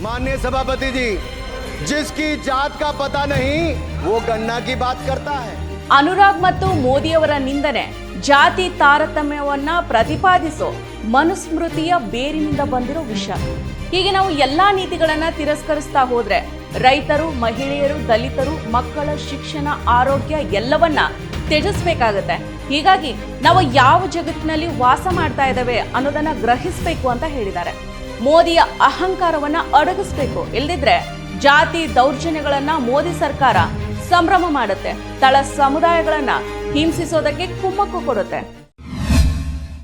माननीय सभापति जी जिसकी जात का पता नहीं वो गन्ना की बात करता है ಅನುರಾಗ್ ಮತ್ತು ಮೋದಿಯವರ ನಿಂದನೆ ಜಾತಿ ತಾರತಮ್ಯವನ್ನ ಪ್ರತಿಪಾದಿಸೋ ಮನುಸ್ಮೃತಿಯ ಬೇರಿನಿಂದ ಬಂದಿರೋ ವಿಷಯ ಹೀಗೆ ನಾವು ಎಲ್ಲಾ ನೀತಿಗಳನ್ನ ತಿರಸ್ಕರಿಸ್ತಾ ಹೋದ್ರೆ ರೈತರು ಮಹಿಳೆಯರು ದಲಿತರು ಮಕ್ಕಳ ಶಿಕ್ಷಣ ಆರೋಗ್ಯ ಎಲ್ಲವನ್ನ ತ್ಯಜಿಸ್ಬೇಕಾಗತ್ತೆ ಹೀಗಾಗಿ ನಾವು ಯಾವ ಜಗತ್ತಿನಲ್ಲಿ ವಾಸ ಮಾಡ್ತಾ ಇದ್ದೇವೆ ಅನ್ನೋದನ್ನ ಗ್ರಹಿಸಬೇಕು ಅಂತ ಹೇಳಿದ್ದಾರೆ ಮೋದಿಯ ಅಹಂಕಾರವನ್ನ ಅಡಗಿಸ್ಬೇಕು. ಇಲ್ದಿದ್ರೆ ಜಾತಿ ದೌರ್ಜನ್ಯಗಳನ್ನ ಮೋದಿ ಸರ್ಕಾರ ಸಂಭ್ರಮ ಮಾಡುತ್ತೆ. ತಳ ಸಮುದಾಯಗಳನ್ನ ಹಿಂಸಿಸೋದಕ್ಕೆ ಕುಮ್ಮಕ್ಕು ಕೊಡುತ್ತೆ.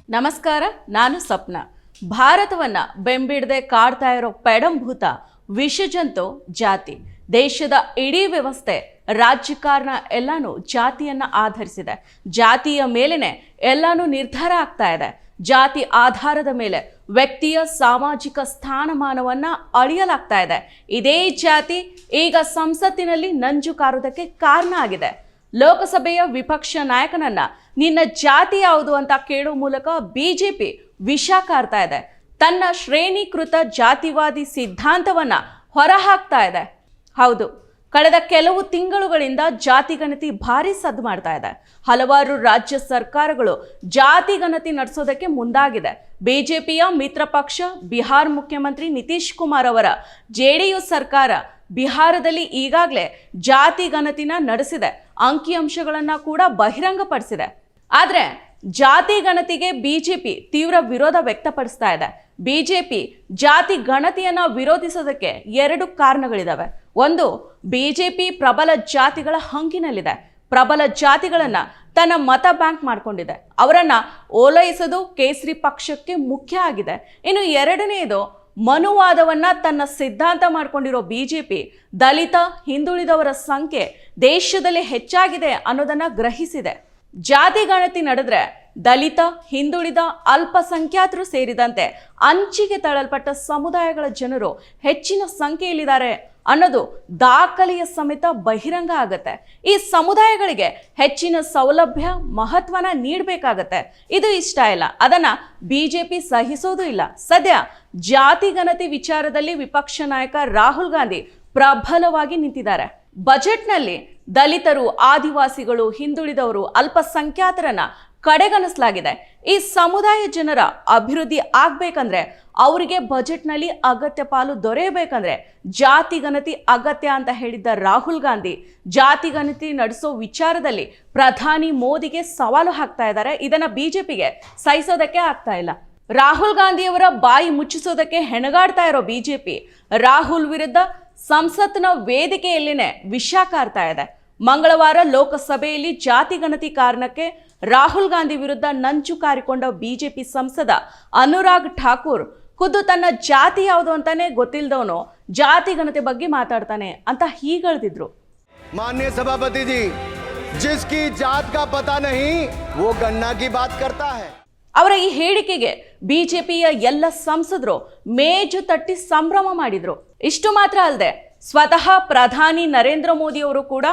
ನಮಸ್ಕಾರ, ನಾನು ಸ್ವಪ್ನ. ಭಾರತವನ್ನ ಬೆಂಬಿಡದೆ ಕಾಡ್ತಾ ಇರೋ ಪೆಡಂಭೂತ, ವಿಷಜಂತು ಜಾತಿ. ದೇಶದ ಇಡೀ ವ್ಯವಸ್ಥೆ ರಾಜಕಾರಣ ಎಲ್ಲಾನು ಜಾತಿಯನ್ನ ಆಧರಿಸಿದೆ. ಜಾತಿಯ ಮೇಲೆನೆ ಎಲ್ಲಾನು ನಿರ್ಧಾರ ಆಗ್ತಾ ಇದೆ. ಜಾತಿ ಆಧಾರದ ಮೇಲೆ ವ್ಯಕ್ತಿಯ ಸಾಮಾಜಿಕ ಸ್ಥಾನಮಾನವನ್ನ ಅಳಿಯಲಾಗ್ತಾ ಇದೆ. ಇದೇ ಜಾತಿ ಈಗ ಸಂಸತ್ತಿನಲ್ಲಿ ನಂಜು ಕಾರುವುದಕ್ಕೆ ಕಾರಣ ಆಗಿದೆ. ಲೋಕಸಭೆಯ ವಿಪಕ್ಷ ನಾಯಕನನ್ನ ನಿನ್ನ ಜಾತಿ ಯಾವುದು ಅಂತ ಕೇಳುವ ಮೂಲಕ ಬಿಜೆಪಿ ವಿಷ ಕಾರ್ತಾ ಇದೆ. ತನ್ನ ಶ್ರೇಣೀಕೃತ ಜಾತಿವಾದಿ ಸಿದ್ಧಾಂತವನ್ನ ಹೊರಹಾಕ್ತಾ ಇದೆ. ಹೌದು. ಕಳೆದ ಕೆಲವು ತಿಂಗಳುಗಳಿಂದ ಜಾತಿ ಗಣತಿ ಭಾರಿ ಸದ್ದು ಮಾಡ್ತಾ ಇದೆ. ಹಲವಾರು ರಾಜ್ಯ ಸರ್ಕಾರಗಳು ಜಾತಿ ಗಣತಿ ನಡೆಸೋದಕ್ಕೆ ಮುಂದಾಗಿದೆ. ಬಿಜೆಪಿಯ ಮಿತ್ರ ಪಕ್ಷ, ಬಿಹಾರ್ ಮುಖ್ಯಮಂತ್ರಿ ನಿತೀಶ್ ಕುಮಾರ್ ಅವರ ಜೆಡಿಯು ಸರ್ಕಾರ ಬಿಹಾರದಲ್ಲಿ ಈಗಾಗಲೇ ಜಾತಿ ಗಣತಿನ ನಡೆಸಿದೆ. ಅಂಕಿಅಂಶಗಳನ್ನು ಕೂಡ ಬಹಿರಂಗಪಡಿಸಿದೆ. ಆದರೆ ಜಾತಿ ಗಣತಿಗೆ ಬಿಜೆಪಿ ತೀವ್ರ ವಿರೋಧ ವ್ಯಕ್ತಪಡಿಸ್ತಾ ಇದೆ. ಬಿಜೆಪಿ ಜಾತಿ ಗಣತಿಯನ್ನು ವಿರೋಧಿಸೋದಕ್ಕೆ ಎರಡು ಕಾರಣಗಳಿದಾವೆ. ಒಂದು ಬಿಜೆಪಿ ಪ್ರಬಲ ಜಾತಿಗಳ ಹಂಗಿನಲ್ಲಿದೆ. ಪ್ರಬಲ ಜಾತಿಗಳನ್ನು ತನ್ನ ಮತ ಬ್ಯಾಂಕ್ ಮಾಡಿಕೊಂಡಿದೆ. ಅವರನ್ನು ಓಲೈಸೋದು ಕೇಸರಿ ಪಕ್ಷಕ್ಕೆ ಮುಖ್ಯ ಆಗಿದೆ. ಇನ್ನು ಎರಡನೆಯದು ಮನುವಾದವನ್ನು ತನ್ನ ಸಿದ್ಧಾಂತ ಮಾಡ್ಕೊಂಡಿರೋ ಪಿ ದಲಿತ, ಹಿಂದುಳಿದವರ ಸಂಖ್ಯೆ ದೇಶದಲ್ಲಿ ಹೆಚ್ಚಾಗಿದೆ ಅನ್ನೋದನ್ನು ಗ್ರಹಿಸಿದೆ. ಜಾತಿ ಗಣತಿ ನಡೆದ್ರೆ ದಲಿತ, ಹಿಂದುಳಿದ, ಅಲ್ಪಸಂಖ್ಯಾತರು ಸೇರಿದಂತೆ ಅಂಚಿಗೆ ತಳ್ಳಲ್ಪಟ್ಟ ಸಮುದಾಯಗಳ ಜನರು ಹೆಚ್ಚಿನ ಸಂಖ್ಯೆಯಲ್ಲಿದ್ದಾರೆ. ಅನ್ನೋದು ದಾಖಲೆಯ ಸಮೇತ ಬಹಿರಂಗ ಆಗುತ್ತೆ. ಈ ಸಮುದಾಯಗಳಿಗೆ ಹೆಚ್ಚಿನ ಸೌಲಭ್ಯ, ಮಹತ್ವನ ನೀಡಬೇಕಾಗತ್ತೆ. ಇದು ಇಷ್ಟ ಇಲ್ಲ. ಅದನ್ನ ಬಿಜೆಪಿ ಸಹಿಸೋದು ಇಲ್ಲ. ಸದ್ಯ ಜಾತಿ ಗಣತಿ ವಿಚಾರದಲ್ಲಿ ವಿಪಕ್ಷ ನಾಯಕ ರಾಹುಲ್ ಗಾಂಧಿ ಪ್ರಬಲವಾಗಿ ನಿಂತಿದ್ದಾರೆ. ಬಜೆಟ್ನಲ್ಲಿ ದಲಿತರು, ಆದಿವಾಸಿಗಳು ಹಿಂದುಳಿದವರು ಅಲ್ಪಸಂಖ್ಯಾತರನ್ನ ಕಡೆಗಣಿಸಲಾಗಿದೆ. ಈ ಸಮುದಾಯ ಜನರ ಅಭಿವೃದ್ಧಿ ಆಗ್ಬೇಕಂದ್ರೆ ಅವರಿಗೆ ಬಜೆಟ್ನಲ್ಲಿ ಅಗತ್ಯ ಪಾಲು ದೊರೆಯಬೇಕಂದ್ರೆ ಜಾತಿ ಗಣತಿ ಅಗತ್ಯ ಅಂತ ಹೇಳಿದ್ದ ರಾಹುಲ್ ಗಾಂಧಿ ಜಾತಿ ಗಣತಿ ನಡೆಸೋ ವಿಚಾರದಲ್ಲಿ ಪ್ರಧಾನಿ ಮೋದಿಗೆ ಸವಾಲು ಹಾಕ್ತಾ ಇದ್ದಾರೆ. ಇದನ್ನ ಬಿಜೆಪಿಗೆ ಸಹಿಸೋದಕ್ಕೆ ಆಗ್ತಾ ಇಲ್ಲ. ರಾಹುಲ್ ಗಾಂಧಿಯವರ ಬಾಯಿ ಮುಚ್ಚಿಸೋದಕ್ಕೆ ಹೆಣಗಾಡ್ತಾ ಇರೋ ಬಿಜೆಪಿ ರಾಹುಲ್ ವಿರುದ್ಧ ಸಂಸತ್ನ ವೇದಿಕೆಯಲ್ಲಿನೇ ವಿಷ ಕಾರ್ತಾ ಇದೆ. ಮಂಗಳವಾರ ಲೋಕಸಭೆಯಲ್ಲಿ ಜಾತಿ ಗಣತಿ ಕಾರಣಕ್ಕೆ ರಾಹುಲ್ ಗಾಂಧಿ ವಿರುದ್ಧ ನಂಚು ಕಾರಿಕೊಂಡ ಬಿಜೆಪಿ ಸಂಸದ ಅನುರಾಗ್ ಠಾಕೂರ್ ಖುದ್ದು ತನ್ನ ಜಾತಿ ಯಾವುದು ಅಂತಾನೆ ಗೊತ್ತಿಲ್ಲದವನು ಜಾತಿ ಗಣತೆ ಬಗ್ಗೆ ಮಾತಾಡ್ತಾನೆ ಅಂತ ಹೀಗಳ್ದಿದ್ರು. ಮಾನ್ಯ ಸಭಾಪತಿ ಜಿ ಜಿಸ್ಕಿ ಜಾತ್ ಕಾ ಪತಾ ನಹಿ ವೋ ಗನ್ನಾ ಕಿ ಬಾತ್ ಕರ್ತಾ ಹೈ. ಅವರ ಈ ಹೇಳಿಕೆಗೆ ಬಿಜೆಪಿಯ ಎಲ್ಲ ಸಂಸದರು ಮೇಜು ತಟ್ಟಿ ಸಂಭ್ರಮ ಮಾಡಿದ್ರು. ಇಷ್ಟು ಮಾತ್ರ ಅಲ್ಲದೆ ಸ್ವತಃ ಪ್ರಧಾನಿ ನರೇಂದ್ರ ಮೋದಿ ಅವರು ಕೂಡ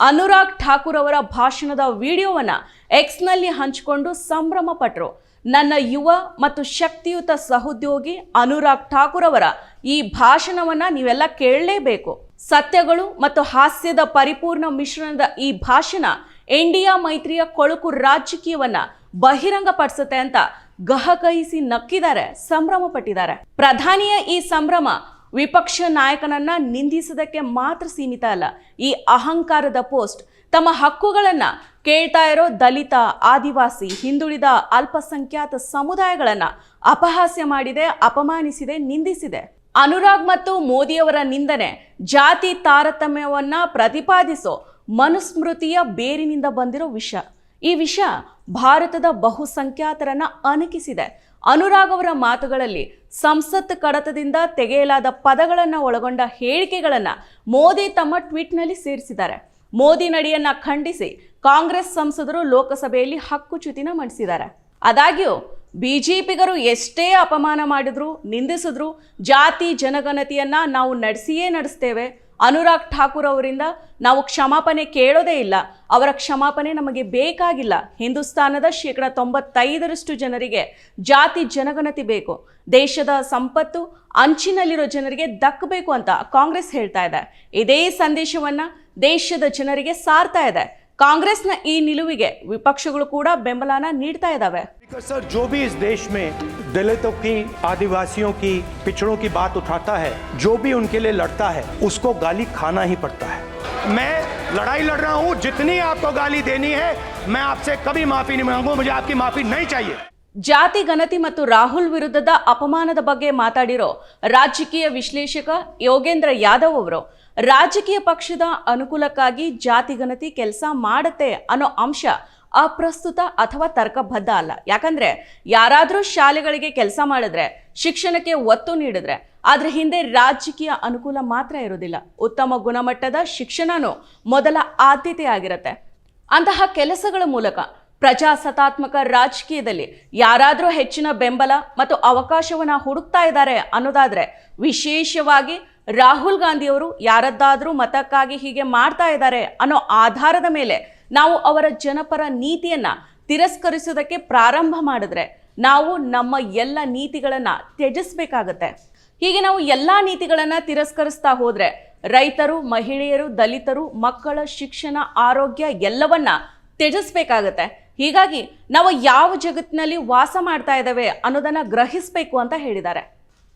ಅನುರಾಗ್ ಠಾಕೂರ್ ಅವರ ಭಾಷಣದ ವಿಡಿಯೋವನ್ನ ಎಕ್ಸ್ನಲ್ಲಿ ಹಂಚಿಕೊಂಡು ಸಂಭ್ರಮ ಪಟ್ರು. ನನ್ನ ಯುವ ಮತ್ತು ಶಕ್ತಿಯುತ ಸಹೋದ್ಯೋಗಿ ಅನುರಾಗ್ ಠಾಕೂರ್ ಅವರ ಈ ಭಾಷಣವನ್ನ ನೀವೆಲ್ಲ ಕೇಳಲೇಬೇಕು. ಸತ್ಯಗಳು ಮತ್ತು ಹಾಸ್ಯದ ಪರಿಪೂರ್ಣ ಮಿಶ್ರಣದ ಈ ಭಾಷಣ ಇಂಡಿಯಾ ಮೈತ್ರಿಯ ಕೊಳಕು ರಾಜಕೀಯವನ್ನ ಬಹಿರಂಗಪಡಿಸುತ್ತೆ ಅಂತ ಗಹಕಹಿಸಿ ನಕ್ಕಿದ್ದಾರೆ, ಸಂಭ್ರಮ ಪಟ್ಟಿದ್ದಾರೆ. ಪ್ರಧಾನಿಯ ಈ ಸಂಭ್ರಮ ವಿಪಕ್ಷ ನಾಯಕನನ್ನ ನಿಂದಿಸೋದಕ್ಕೆ ಮಾತ್ರ ಸೀಮಿತ ಅಲ್ಲ, ಈ ಅಹಂಕಾರದ ಪೋಸ್ಟ್. ತಮ್ಮ ಹಕ್ಕುಗಳನ್ನ ಕೇಳ್ತಾ ಇರೋ ದಲಿತ, ಆದಿವಾಸಿ, ಹಿಂದುಳಿದ, ಅಲ್ಪಸಂಖ್ಯಾತ ಸಮುದಾಯಗಳನ್ನ ಅಪಹಾಸ್ಯ ಮಾಡಿದೆ, ಅಪಮಾನಿಸಿದೆ, ನಿಂದಿಸಿದೆ. ಅನುರಾಗ್ ಮತ್ತು ಮೋದಿಯವರ ನಿಂದನೆ ಜಾತಿ ತಾರತಮ್ಯವನ್ನ ಪ್ರತಿಪಾದಿಸೋ ಮನುಸ್ಮೃತಿಯ ಬೇರಿನಿಂದ ಬಂದಿರೋ ವಿಷ. ಈ ವಿಷಯ ಭಾರತದ ಬಹುಸಂಖ್ಯಾತರನ್ನ ಅಣಕಿಸಿದೆ. ಅನುರಾಗ್ ಅವರ ಮಾತುಗಳಲ್ಲಿ ಸಂಸತ್ ಕಡತದಿಂದ ತೆಗೆಯಲಾದ ಪದಗಳನ್ನು ಒಳಗೊಂಡ ಹೇಳಿಕೆಗಳನ್ನು ಮೋದಿ ತಮ್ಮ ಟ್ವೀಟ್ನಲ್ಲಿ ಸೇರಿಸಿದ್ದಾರೆ. ಮೋದಿ ನಡೆಯನ್ನ ಖಂಡಿಸಿ ಕಾಂಗ್ರೆಸ್ ಸಂಸದರು ಲೋಕಸಭೆಯಲ್ಲಿ ಹಕ್ಕುಚ್ಯುತಿನ ಮಂಡಿಸಿದ್ದಾರೆ. ಆದಾಗ್ಯೂ, ಬಿಜೆಪಿಗರು ಎಷ್ಟೇ ಅಪಮಾನ ಮಾಡಿದ್ರು, ನಿಂದಿಸಿದ್ರು, ಜಾತಿ ಜನಗಣತಿಯನ್ನ ನಾವು ನಡೆಸಿಯೇ ನಡೆಸ್ತೇವೆ. ಅನುರಾಗ್ ಠಾಕೂರ್ ಅವರಿಂದ ನಾವು ಕ್ಷಮಾಪಣೆ ಕೇಳೋದೇ ಇಲ್ಲ. ಅವರ ಕ್ಷಮಾಪಣೆ ನಮಗೆ ಬೇಕಾಗಿಲ್ಲ. ಹಿಂದೂಸ್ತಾನದ ಶೇಕಡ ತೊಂಬತ್ತೈದರಷ್ಟು ಜನರಿಗೆ ಜಾತಿ ಜನಗಣತಿ ಬೇಕು. ದೇಶದ ಸಂಪತ್ತು ಅಂಚಿನಲ್ಲಿರೋ ಜನರಿಗೆ ದಕ್ಕಬೇಕು ಅಂತ ಕಾಂಗ್ರೆಸ್ ಹೇಳ್ತಾ ಇದೆ. ಇದೇ ಸಂದೇಶವನ್ನು ದೇಶದ ಜನರಿಗೆ ಸಾರ್ತಾ ಇದೆ. ಕಾಂಗ್ರೆಸ್ನ ಈ ನಿಲುವಿಗೆ ವಿಪಕ್ಷಗಳು ಕೂಡ ಬೆಂಬಲನ ನೀಡ್ತಾ ಇದ್ದಾವೆ स्पीकर सर जो भी इस देश में दलितों की आदिवासियों की पिछड़ों की बात उठाता है जो भी उनके लिए लड़ता है उसको गाली खाना ही पड़ता है मैं लड़ाई लड़ रहा हूं जितनी आपको गाली देनी है मैं आपसे कभी माफी नहीं मांगू मुझे आपकी माफी नहीं चाहिए ಜಾತಿ ಗಣತಿ ಮತ್ತು ರಾಹುಲ್ ವಿರುದ್ಧದ ಅಪಮಾನದ ಬಗ್ಗೆ ಮಾತಾಡಿರೋ ರಾಜಕೀಯ ವಿಶ್ಲೇಷಕ ಯೋಗೇಂದ್ರ ಯಾದವ್ ಅವರು, ರಾಜಕೀಯ ಪಕ್ಷದ ಅನುಕೂಲಕ್ಕಾಗಿ ಜಾತಿ ಗಣತಿ ಕೆಲಸ ಮಾಡುತ್ತೆ ಅನ್ನೋ ಅಂಶ ಅಪ್ರಸ್ತುತ ಅಥವಾ ತರ್ಕಬದ್ಧ ಅಲ್ಲ. ಯಾಕಂದ್ರೆ ಯಾರಾದರೂ ಶಾಲೆಗಳಿಗೆ ಕೆಲಸ ಮಾಡಿದ್ರೆ, ಶಿಕ್ಷಣಕ್ಕೆ ಒತ್ತು ನೀಡಿದ್ರೆ ಅದ್ರ ಹಿಂದೆ ರಾಜಕೀಯ ಅನುಕೂಲ ಮಾತ್ರ ಇರೋದಿಲ್ಲ ಉತ್ತಮ ಗುಣಮಟ್ಟದ ಶಿಕ್ಷಣನೂ ಮೊದಲ ಆದ್ಯತೆ ಆಗಿರುತ್ತೆ ಅಂತಹ ಕೆಲಸಗಳ ಮೂಲಕ ಪ್ರಜಾಸತ್ತಾತ್ಮಕ ರಾಜಕೀಯದಲ್ಲಿ ಯಾರಾದರೂ ಹೆಚ್ಚಿನ ಬೆಂಬಲ ಮತ್ತು ಅವಕಾಶವನ್ನು ಹುಡುಕ್ತಾ ಇದ್ದಾರೆ ಅನ್ನೋದಾದರೆ ವಿಶೇಷವಾಗಿ ರಾಹುಲ್ ಗಾಂಧಿಯವರು ಯಾರದ್ದಾದರೂ ಮತಕ್ಕಾಗಿ ಹೀಗೆ ಮಾಡ್ತಾ ಇದ್ದಾರೆ ಅನ್ನೋ ಆಧಾರದ ಮೇಲೆ ನಾವು ಅವರ ಜನಪರ ನೀತಿಯನ್ನು ತಿರಸ್ಕರಿಸೋದಕ್ಕೆ ಪ್ರಾರಂಭ ಮಾಡಿದ್ರೆ ನಾವು ನಮ್ಮ ಎಲ್ಲ ನೀತಿಗಳನ್ನು ತ್ಯಜಿಸಬೇಕಾಗತ್ತೆ. ಹೀಗೆ ನಾವು ಎಲ್ಲ ನೀತಿಗಳನ್ನು ತಿರಸ್ಕರಿಸ್ತಾ ಹೋದರೆ ರೈತರು, ಮಹಿಳೆಯರು, ದಲಿತರು, ಮಕ್ಕಳ ಶಿಕ್ಷಣ, ಆರೋಗ್ಯ ಎಲ್ಲವನ್ನ ತ್ಯಜಿಸ್ಬೇಕಾಗತ್ತೆ. ಹೀಗಾಗಿ ನಾವು ಯಾವ ಜಗತ್ತಿನಲ್ಲಿ ವಾಸ ಮಾಡ್ತಾ ಇದ್ದೇವೆ ಅನ್ನೋದನ್ನು ಗ್ರಹಿಸಬೇಕು ಅಂತ ಹೇಳಿದ್ದಾರೆ.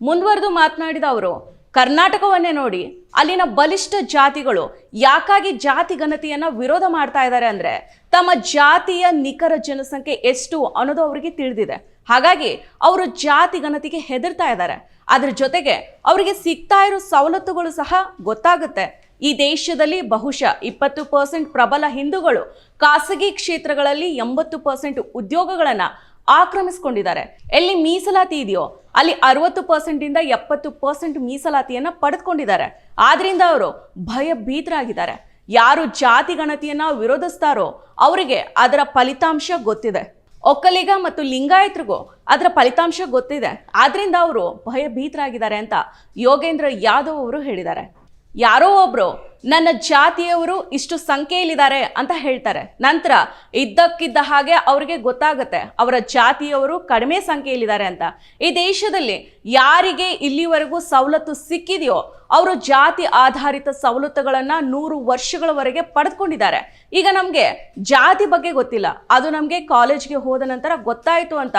ಮುಂದುವರೆದು ಮಾತನಾಡಿದ ಅವರು, ಕರ್ನಾಟಕವನ್ನೇ ನೋಡಿ ಅಲ್ಲಿನ ಬಲಿಷ್ಠ ಜಾತಿಗಳು ಯಾಕಾಗಿ ಜಾತಿ ಘನತೆಯನ್ನು ವಿರೋಧ ಮಾಡ್ತಾ ಇದ್ದಾರೆ ಅಂದರೆ ತಮ್ಮ ಜಾತಿಯ ನಿಖರ ಜನಸಂಖ್ಯೆ ಎಷ್ಟು ಅನ್ನೋದು ಅವರಿಗೆ ತಿಳಿದಿದೆ. ಹಾಗಾಗಿ ಅವರು ಜಾತಿ ಗಣತಿಗೆ ಹೆದರ್ತಾ ಇದ್ದಾರೆ. ಅದರ ಜೊತೆಗೆ ಅವರಿಗೆ ಸಿಗ್ತಾ ಇರೋ ಸವಲತ್ತುಗಳು ಸಹ ಗೊತ್ತಾಗುತ್ತೆ. ಈ ದೇಶದಲ್ಲಿ ಬಹುಶಃ ಇಪ್ಪತ್ತು ಪರ್ಸೆಂಟ್ ಪ್ರಬಲ ಹಿಂದೂಗಳು ಖಾಸಗಿ ಕ್ಷೇತ್ರಗಳಲ್ಲಿ ಎಂಬತ್ತು ಪರ್ಸೆಂಟ್ ಉದ್ಯೋಗಗಳನ್ನು ಆಕ್ರಮಿಸಿಕೊಂಡಿದ್ದಾರೆ. ಎಲ್ಲಿ ಮೀಸಲಾತಿ ಇದೆಯೋ, ಅಲ್ಲಿ ಅರವತ್ತು ಪರ್ಸೆಂಟಿಂದ ಎಪ್ಪತ್ತು ಪರ್ಸೆಂಟ್ ಮೀಸಲಾತಿಯನ್ನು ಪಡೆದುಕೊಂಡಿದ್ದಾರೆ. ಆದ್ದರಿಂದ ಅವರು ಭಯಭೀತರಾಗಿದ್ದಾರೆ. ಯಾರು ಜಾತಿ ಗಣತಿಯನ್ನು ವಿರೋಧಿಸ್ತಾರೋ ಅವರಿಗೆ ಅದರ ಫಲಿತಾಂಶ ಗೊತ್ತಿದೆ. ಒಕ್ಕಲಿಗ ಮತ್ತು ಲಿಂಗಾಯತ್ರಿಗೂ ಅದರ ಫಲಿತಾಂಶ ಗೊತ್ತಿದೆ. ಆದ್ರಿಂದ ಅವರು ಭಯಭೀತರಾಗಿದ್ದಾರೆ ಅಂತ ಯೋಗೇಂದ್ರ ಯಾದವ್ ಅವರು ಹೇಳಿದ್ದಾರೆ. ಯಾರೋ ಒಬ್ರು, ನನ್ನ ಜಾತಿಯವರು ಇಷ್ಟು ಸಂಖ್ಯೆಯಲ್ಲಿದ್ದಾರೆ ಅಂತ ಹೇಳ್ತಾರೆ. ನಂತರ ಇದ್ದಕ್ಕಿದ್ದ ಹಾಗೆ ಅವರಿಗೆ ಗೊತ್ತಾಗುತ್ತೆ, ಅವರ ಜಾತಿಯವರು ಕಡಿಮೆ ಸಂಖ್ಯೆಯಲ್ಲಿದ್ದಾರೆ ಅಂತ. ಈ ದೇಶದಲ್ಲಿ ಯಾರಿಗೆ ಇಲ್ಲಿವರೆಗೂ ಸವಲತ್ತು ಸಿಕ್ಕಿದೆಯೋ, ಅವರು ಜಾತಿ ಆಧಾರಿತ ಸವಲತ್ತುಗಳನ್ನು ನೂರು ವರ್ಷಗಳವರೆಗೆ ಪಡೆದುಕೊಂಡಿದ್ದಾರೆ. ಈಗ ನಮಗೆ ಜಾತಿ ಬಗ್ಗೆ ಗೊತ್ತಿಲ್ಲ. ಅದು ನಮಗೆ ಕಾಲೇಜ್ಗೆ ಹೋದ ನಂತರ ಗೊತ್ತಾಯಿತು ಅಂತ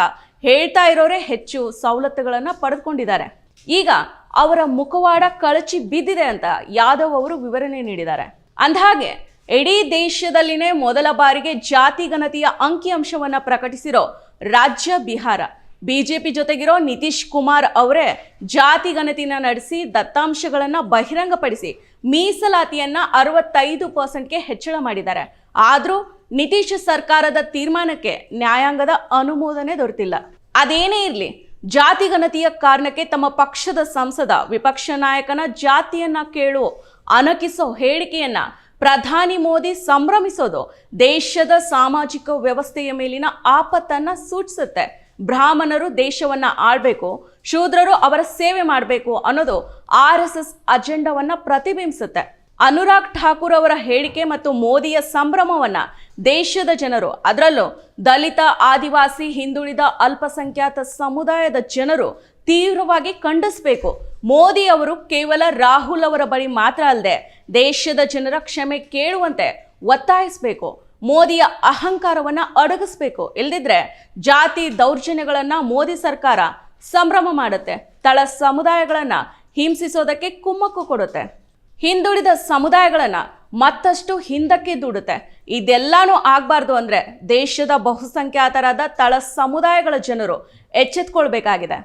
ಹೇಳ್ತಾ ಇರೋರೇ ಹೆಚ್ಚು ಸವಲತ್ತುಗಳನ್ನು ಪಡೆದುಕೊಂಡಿದ್ದಾರೆ. ಈಗ ಅವರ ಮುಖವಾಡ ಕಳಚಿ ಬಿದ್ದಿದೆ ಅಂತ ಯಾದವ್ ಅವರು ವಿವರಣೆ ನೀಡಿದ್ದಾರೆ. ಅಂದಹಾಗೆ, ಇಡೀ ದೇಶದಲ್ಲಿನೇ ಮೊದಲ ಬಾರಿಗೆ ಜಾತಿ ಗಣತಿಯ ಅಂಕಿಅಂಶವನ್ನ ಪ್ರಕಟಿಸಿರೋ ರಾಜ್ಯ ಬಿಹಾರ. ಬಿಜೆಪಿ ಜೊತೆಗಿರೋ ನಿತೀಶ್ ಕುಮಾರ್ ಅವರೇ ಜಾತಿ ಗಣತಿನ ನಡೆಸಿ ದತ್ತಾಂಶಗಳನ್ನ ಬಹಿರಂಗಪಡಿಸಿ ಮೀಸಲಾತಿಯನ್ನ ಅರವತ್ತೈದು ಪರ್ಸೆಂಟ್ಗೆ ಹೆಚ್ಚಳ ಮಾಡಿದ್ದಾರೆ. ಆದರೂ ನಿತೀಶ್ ಸರ್ಕಾರದ ತೀರ್ಮಾನಕ್ಕೆ ನ್ಯಾಯಾಂಗದ ಅನುಮೋದನೆ ದೊರೆತಿಲ್ಲ. ಅದೇನೇ ಇರಲಿ ಜಾತಿ ಗಣತಿಯ ಕಾರಣಕ್ಕೆ ತಮ್ಮ ಪಕ್ಷದ ಸಂಸದ ವಿಪಕ್ಷ ನಾಯಕನ ಜಾತಿಯನ್ನ ಕೇಳು, ಅಣಕಿಸೋ ಹೇಳಿಕೆಯನ್ನ ಪ್ರಧಾನಿ ಮೋದಿ ಸಂಭ್ರಮಿಸೋದು ದೇಶದ ಸಾಮಾಜಿಕ ವ್ಯವಸ್ಥೆಯ ಮೇಲಿನ ಆಪತ್ತನ್ನ ಸೂಚಿಸುತ್ತೆ. ಬ್ರಾಹ್ಮಣರು ದೇಶವನ್ನ ಆಳ್ಬೇಕು, ಶೂದ್ರರು ಅವರ ಸೇವೆ ಮಾಡಬೇಕು ಅನ್ನೋದು ಆರ್ ಎಸ್ ಎಸ್ ಅಜೆಂಡಾವನ್ನ ಪ್ರತಿಬಿಂಬಿಸುತ್ತೆ. ಅನುರಾಗ್ ಠಾಕೂರ್ ಅವರ ಹೇಳಿಕೆ ಮತ್ತು ಮೋದಿಯ ಸಂಭ್ರಮವನ್ನ ದೇಶದ ಜನರು, ಅದರಲ್ಲೂ ದಲಿತ, ಆದಿವಾಸಿ, ಹಿಂದುಳಿದ ಅಲ್ಪಸಂಖ್ಯಾತ ಸಮುದಾಯದ ಜನರು ತೀವ್ರವಾಗಿ ಖಂಡಿಸಬೇಕು. ಮೋದಿ ಅವರು ಕೇವಲ ರಾಹುಲ್ ಅವರ ಬಳಿ ಮಾತ್ರ ಅಲ್ಲದೆ ದೇಶದ ಜನರ ಕ್ಷಮೆ ಕೇಳುವಂತೆ ಒತ್ತಾಯಿಸಬೇಕು. ಮೋದಿಯ ಅಹಂಕಾರವನ್ನು ಅಡಗಿಸ್ಬೇಕು. ಇಲ್ದಿದ್ರೆ ಜಾತಿ ದೌರ್ಜನ್ಯಗಳನ್ನ ಮೋದಿ ಸರ್ಕಾರ ಸಂಭ್ರಮ ಮಾಡುತ್ತೆ. ತಳ ಸಮುದಾಯಗಳನ್ನ ಹಿಂಸಿಸೋದಕ್ಕೆ ಕುಮ್ಮಕ್ಕು ಕೊಡುತ್ತೆ. ಹಿಂದುಳಿದ ಸಮುದಾಯಗಳನ್ನ ಮತ್ತಷ್ಟು ಹಿಂದಕ್ಕೆ ದುಡುತ್ತೆ. ಇದೆಲ್ಲಾನು ಆಗಬಾರ್ದು ಅಂದ್ರೆ ದೇಶದ ಬಹುಸಂಖ್ಯಾತರಾದ ತಳ ಸಮುದಾಯಗಳ ಜನರು ಎಚ್ಚೆತ್ಕೊಳ್ಬೇಕಾಗಿದೆ.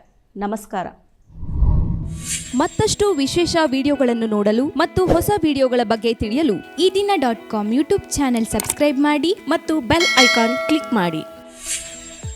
ನಮಸ್ಕಾರ. ಮತ್ತಷ್ಟು ವಿಶೇಷ ವಿಡಿಯೋಗಳನ್ನು ನೋಡಲು ಮತ್ತು ಹೊಸ ವಿಡಿಯೋಗಳ ಬಗ್ಗೆ ತಿಳಿಯಲು Ee Dina dot com YouTube channel subscribe ಮಾಡಿ ಮತ್ತು ಬೆಲ್ ಐಕಾನ್ ಕ್ಲಿಕ್ ಮಾಡಿ.